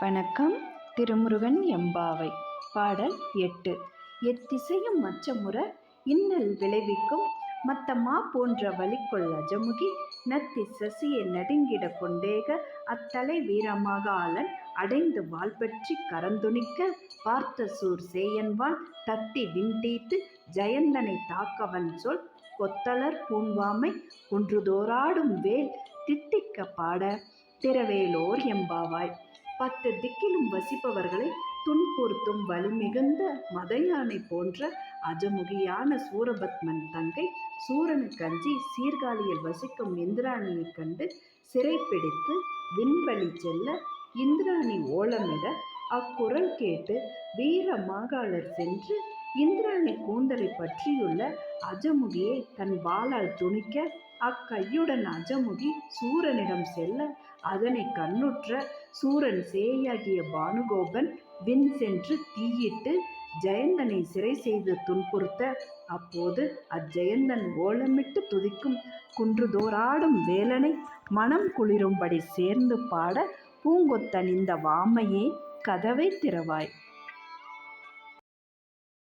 வணக்கம். திருமுருகன் எம்பாவை. பாடல் எட்டு. எத்திசையும் மச்சமுற இன்னல் விளைவிக்கும் மத்தமா போன்ற வலிக்கொள் அஜமுகி நத்தி சசியை நடுங்கிட கொண்டேக அத்தலை வீரமாக ஆளன் அடைந்து வாள் பற்றி கரந்துணிக்க பார்த்த சூர் சேயன்வாள் தத்தி விண்டீத்து ஜெயந்தனை தாக்கவன் சொல் கொத்தலர் பூண்வாமை குன்றுதோராடும் வேல் தித்திக்க பாட திரவேலோர் எம்பாவாய். பத்து திக்கிலும் வசிப்பவர்களை துன்புறுத்தும் வலிமிகுந்த மதயானை போன்ற அஜமுகியான சூரபத்மன் தங்கை சூரனுக்கஞ்சி சீர்காழியில் வசிக்கும் இந்திராணியைக் கண்டு சிறைப்பிடித்து விண்வழி செல்ல இந்திராணி ஓலமிட அக்குரல் கேட்டு வீர மாகாளர் சென்று இந்திர கூந்தலை பற்றியுள்ள அஜமுகியை தன் வாளால் துணிக்க அக்கையுடன் அஜமுகி சூரனிடம் செல்ல அதனை கண்ணுற்ற சூரன் சேயாகிய பானுகோபன் வின் சென்று தீயிட்டு ஜெயந்தனை சிறை செய்து துன்புறுத்த அப்போது அஜெயந்தன் ஓலமிட்டு துதிக்கும் குன்றுதோராடும் வேலனை மனம் குளிரும்படி சேர்ந்து பாட பூங்கொத்தணிந்த வாமையே கதவை திறவாய்.